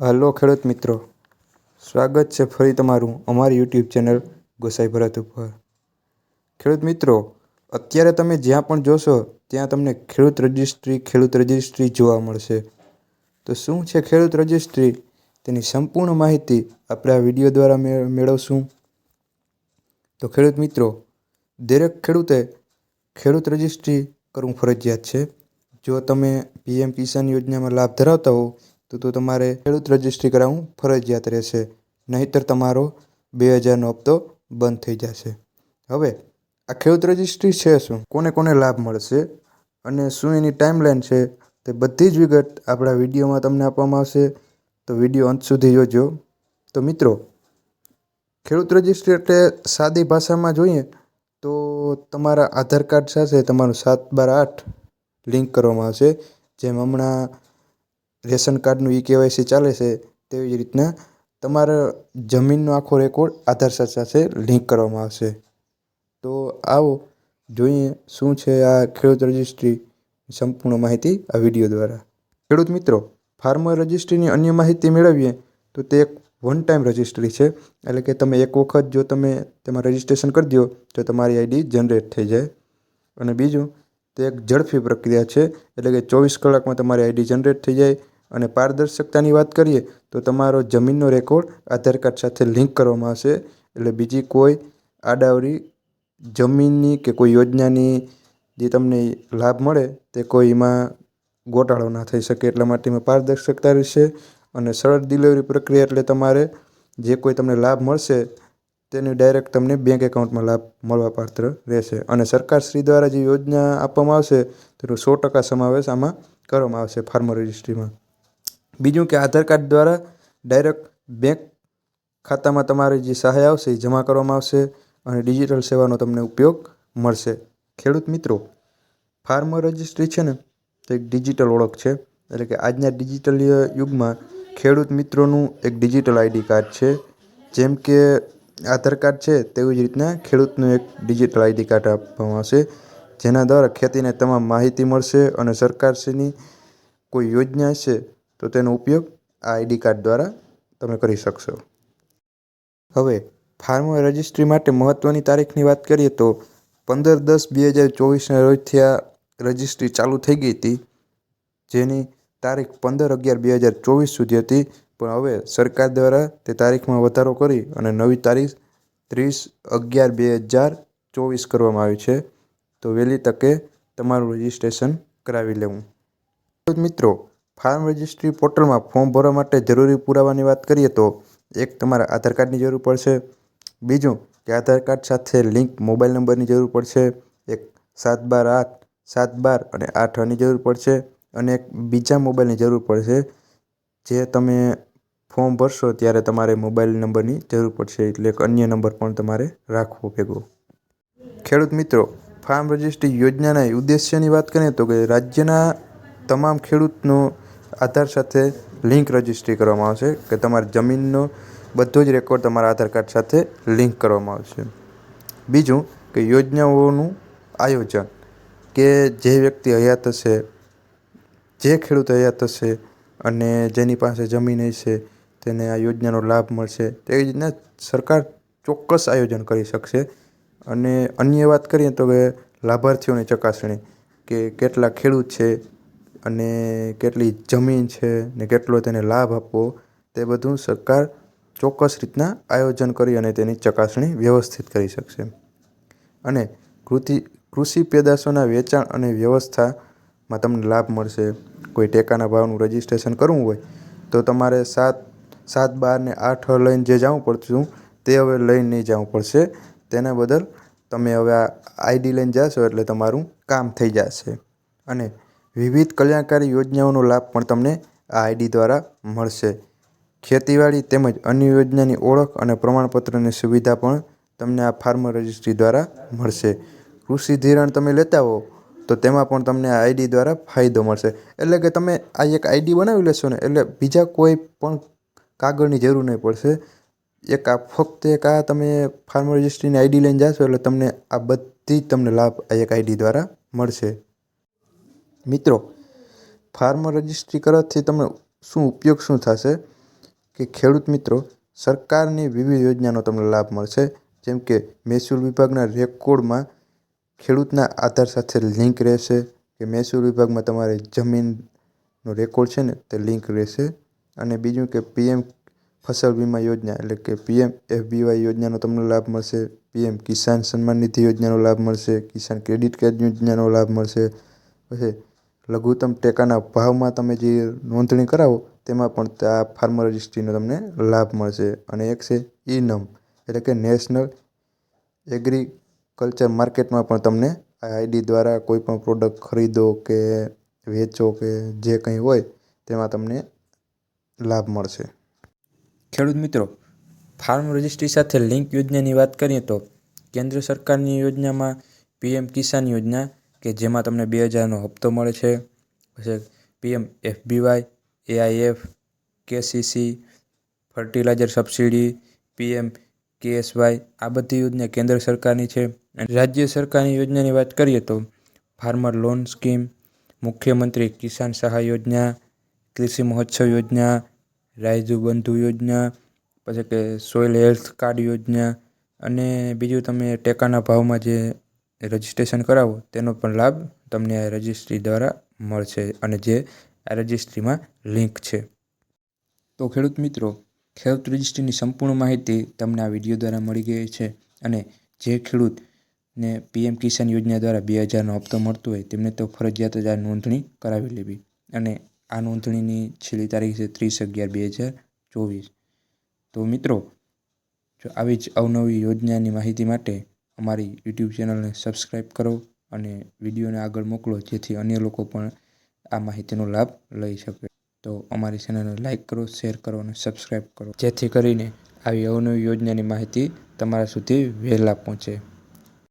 Hello ખેડૂત મિત્રો, સ્વાગત છે ફરી તમારું અમારી યુટ્યુબ ચેનલ ગોસાઈ ભરત ઉપર. ખેડૂત મિત્રો, અત્યારે તમે જ્યાં પણ જોશો, ત્યાં તમને ખેડૂત રજિસ્ટ્રી ખેડૂત રજિસ્ટ્રી જોવા મળશે. તો શું છે ખેડૂત રજિસ્ટ્રી? તેની સંપૂર્ણ માહિતી આપણે આ વીડિયો દ્વારા મેળવશું. તો ખેડૂત મિત્રો, દરેક ખેડૂતે ખેડૂત રજિસ્ટ્રી કરવું ફરજિયાત છે. જો તમે પીએમ કિસાન યોજનામાં લાભ ધરાવતા હો તો તો તમારે ખેડૂત રજિસ્ટ્રી કરાવવું ફરજિયાત રહેશે. નહીંતર તમારો બે હજારનો હપ્તો બંધ થઈ જશે. હવે, આ ખેડૂત રજિસ્ટ્રી છે શું? કોને કોને લાભ મળશે? અને શું એની ટાઈમલાઈન છે? તે બધી જ વિગત આપણા વિડીયોમાં તમને આપવામાં આવશે. તો વીડિયો અંત સુધી જોજો. તો મિત્રો, ખેડૂત રજિસ્ટ્રી એટલે સાદી ભાષામાં જોઈએ તો તમારા આધાર કાર્ડ સાથે તમારું સાત બાર આઠ લિંક કરવામાં આવશે. જેમ હમણાં રેશન કાર્ડનું ઈ કેવાયસી ચાલે છે તેવી જ રીતના તમારા જમીનનો આખો રેકોર્ડ આધાર કાર્ડ સાથે લિંક કરવામાં આવશે. તો આવો જોઈએ શું છે આ ખેડૂત રજિસ્ટ્રી સંપૂર્ણ માહિતી આ વીડિયો દ્વારા. ખેડૂત મિત્રો ફાર્મર રજિસ્ટ્રીની અન્ય માહિતી મેળવીએ તો તે એક વન ટાઈમ રજિસ્ટ્રી છે. એટલે કે તમે એક વખત જો તમે તેમાં રજિસ્ટ્રેશન કરી દો તો તમારી આઈડી જનરેટ થઈ જાય. અને બીજું, તે એક ઝડપી પ્રક્રિયા છે. એટલે કે ચોવીસ કલાકમાં તમારી આઈડી જનરેટ થઈ જાય. અને પારદર્શકતાની વાત કરીએ તો તમારો જમીનનો રેકોર્ડ આધાર કાર્ડ સાથે લિંક કરવામાં આવશે. એટલે બીજી કોઈ આડાવરી જમીનની કે કોઈ યોજનાની જે તમને લાભ મળે તે કોઈ એમાં ગોટાળો ના થઈ શકે. એટલા માટે એમાં પારદર્શકતા રહેશે અને સરળ ડિલિવરી પ્રક્રિયા એટલે તમારે જે કોઈ તમને લાભ મળશે તેની ડાયરેક્ટ તમને બેંક એકાઉન્ટમાં લાભ મળવા પાત્ર રહેશે. અને સરકારશ્રી દ્વારા જે યોજના આપવામાં આવશે તેનો સો ટકા સમાવેશ આમાં કરવામાં આવશે ફાર્મર રજિસ્ટ્રીમાં બીજું કે આધાર કાર્ડ દ્વારા ડાયરેક્ટ બેંક ખાતામાં તમારી જે સહાય આવશે એ જમા કરવામાં આવશે અને ડિજિટલ સેવાનો તમને ઉપયોગ મળશે. ખેડૂત મિત્રો, ફાર્મર રજિસ્ટ્રી છે ને, તો એક ડિજિટલ ઓળખ છે. એટલે કે આજના ડિજિટલ યુગમાં ખેડૂત મિત્રોનું એક ડિજિટલ આઈડી કાર્ડ છે. જેમ કે આધાર કાર્ડ છે, તેવી જ રીતના ખેડૂતનું એક ડિજિટલ આઈડી કાર્ડ આપવામાં આવશે. જેના દ્વારા ખેતીને તમામ માહિતી મળશે અને સરકારશ્રીની કોઈ યોજના હશે તો તેનો ઉપયોગ આ આઈડી કાર્ડ દ્વારા તમે કરી શકશો. હવે ફાર્મર રજિસ્ટ્રી માટે મહત્ત્વની તારીખની વાત કરીએ તો પંદર દસ બે હજાર ચોવીસના રોજથી આ રજિસ્ટ્રી ચાલુ થઈ ગઈ હતી, જેની તારીખ પંદર અગિયાર બે હજાર ચોવીસ સુધી હતી, પણ હવે સરકાર દ્વારા તે તારીખમાં વધારો કરી અને નવી તારીખ ત્રીસ અગિયાર બે હજાર ચોવીસ કરવામાં આવી છે. તો વહેલી તકે તમારું રજિસ્ટ્રેશન કરાવી લેવું. મિત્રો ફાર્મ રજિસ્ટ્રી પોર્ટલમાં ફોર્મ ભરવા માટે જરૂરી પુરાવાની વાત કરીએ તો એક તમારા આધાર કાર્ડની જરૂર પડશે, બીજું કે આધાર કાર્ડ સાથે લિંક મોબાઈલ નંબરની જરૂર પડશે, એક સાત બાર આઠ સાત બાર અને આઠ આની જરૂર પડશે અને એક બીજા મોબાઈલની જરૂર પડશે. જે તમે ફોર્મ ભરશો ત્યારે તમારે મોબાઈલ નંબરની જરૂર પડશે એટલે એક અન્ય નંબર પણ તમારે રાખવો ભેગો. ખેડૂત મિત્રો, ફાર્મ રજિસ્ટ્રી યોજનાના ઉદ્દેશ્યની વાત કરીએ તો કે રાજ્યના તમામ ખેડૂતનો આધાર સાથે લિંક રજિસ્ટ્રી કરવામાં આવશે કે તમારી જમીનનો બધો જ રેકોર્ડ તમારા આધાર કાર્ડ સાથે લિંક કરવામાં આવશે. બીજું કે યોજનાઓનું આયોજન કે જે વ્યક્તિ હયાત હશે, જે ખેડૂત હયાત હશે અને જેની પાસે જમીન હશે તેને આ યોજનાનો લાભ મળશે. તેવી રીતના સરકાર ચોક્કસ આયોજન કરી શકશે. અને અન્ય વાત કરીએ તો કે લાભાર્થીઓની ચકાસણી કે કેટલા ખેડૂત છે અને કેટલી જમીન છે ને કેટલો તેને લાભ આપવો, તે બધું સરકાર ચોક્કસ રીતના આયોજન કરી અને તેની ચકાસણી વ્યવસ્થિત કરી શકશે. અને કૃતિ, કૃષિ પેદાશોના વેચાણ અને વ્યવસ્થામાં તમને લાભ મળશે. કોઈ ટેકાના ભાવનું રજિસ્ટ્રેશન કરવું હોય, તો તમારે સાત સાત, બાર ને આઠ લઈને જે જવું પડતું, તે હવે લઈને નહીં જવું પડશે. તેના બદલ તમે હવે આ આઈડી લઈને જશો એટલે તમારું કામ થઈ જશે. અને વિવિધ કલ્યાણકારી યોજનાઓનો લાભ પણ તમને આ આઈડી દ્વારા મળશે. ખેતીવાડી તેમજ અન્ય યોજનાની ઓળખ અને પ્રમાણપત્રની સુવિધા પણ તમને આ ફાર્મર રજિસ્ટ્રી દ્વારા મળશે. કૃષિ ધિરાણ તમે લેતા હો, તો તેમાં પણ તમને આ આઈડી દ્વારા ફાયદો મળશે. એટલે કે તમે આ એક આઈડી બનાવી લેશો ને, એટલે બીજા કોઈ પણ કાગળની જરૂર નહીં પડશે. એક આ ફક્ત એક આ તમે ફાર્મર રજિસ્ટ્રીની આઈડી લઈને જાશો, એટલે તમને આ બધી જ તમને લાભ આ એક આઈડી દ્વારા મળશે. મિત્રો, ફાર્મ રજિસ્ટ્રી કરવાથી તમને શું ઉપયોગ, શું થશે કે ખેડૂત મિત્રો, સરકારની વિવિધ યોજનાનો તમને લાભ મળશે. જેમ કે મહેસૂલ વિભાગના રેકોર્ડમાં ખેડૂતના આધાર સાથે લિંક રહેશે, કે મહેસૂલ વિભાગમાં તમારે જમીનનો રેકોર્ડ છે ને, તે લિંક રહેશે. અને બીજું કે પીએમ ફસલ વીમા યોજના, એટલે કે પીએમ એફબીવાય યોજનાનો તમને લાભ મળશે, પીએમ કિસાન સન્માન નિધિ યોજનાનો લાભ મળશે, કિસાન ક્રેડિટ કાર્ડ યોજનાનો લાભ મળશે. પછી લઘુત્તમ ટેકાના ભાવમાં તમે જે નોંધણી કરાવો, તેમાં પણ આ ફાર્મર રજિસ્ટ્રીનો તમને લાભ મળશે. અને એક છે ઈ એટલે કે નેશનલ એગ્રીકલ્ચર માર્કેટમાં પણ તમને આ આઈડી દ્વારા કોઈ પણ પ્રોડક્ટ ખરીદો કે વેચો કે જે કંઈ હોય, તેમાં તમને લાભ મળશે. ખેડૂત મિત્રો, ફાર્મ રજિસ્ટ્રી સાથે લિંક યોજનાની વાત કરીએ તો, કેન્દ્ર સરકારની યોજનામાં પીએમ કિસાન યોજના કે જેમાં તમને બે હજારનો હપ્તો મળે છે. પછી PM, FBY, AIF, KCC, fertiliser subsidy, PM, KSY, આ બધી યોજના કેન્દ્ર સરકારની છે. અને રાજ્ય સરકારની યોજનાની વાત કરીએ તો ફાર્મર લોન સ્કીમ, મુખ્યમંત્રી કિસાન સહાય યોજના, કૃષિ મહોત્સવ યોજના, રાયજુ બંધુ યોજના, પછી કે સોઇલ હેલ્થ કાર્ડ યોજના અને બીજું તમે ટેકાના ભાવમાં જે રજિસ્ટ્રેશન કરાવો, તેનો પણ લાભ તમને આ રજિસ્ટ્રી દ્વારા મળશે અને જે આ રજિસ્ટ્રીમાં લિંક છે. તો ખેડૂત મિત્રો, ખેડૂત રજિસ્ટ્રીની સંપૂર્ણ માહિતી તમને આ વીડિયો દ્વારા મળી ગઈ છે અને જે ખેડૂતને પીએમ કિસાન યોજના દ્વારા બે હજારનો હપ્તો મળતો હોય, તેમને તો ફરજિયાત જ આ નોંધણી કરાવી લેવી. અને આ નોંધણીની છેલ્લી તારીખ છે ત્રીસ અગિયાર બે હજાર ચોવીસ. તો મિત્રો, જો આવી જ અવનવી યોજનાની માહિતી માટે અમારી યુટ્યુબ ચેનલને સબસ્ક્રાઈબ કરો અને વિડીયોને આગળ મોકલો, જેથી અન્ય લોકો પણ આ માહિતીનો લાભ લઈ શકે. તો અમારી ચેનલને લાઈક કરો, શેર કરો અને સબસ્ક્રાઈબ કરો. જેથી કરીને આવી અવનવી યોજનાની માહિતી તમારા સુધી વહેલા પહોંચે.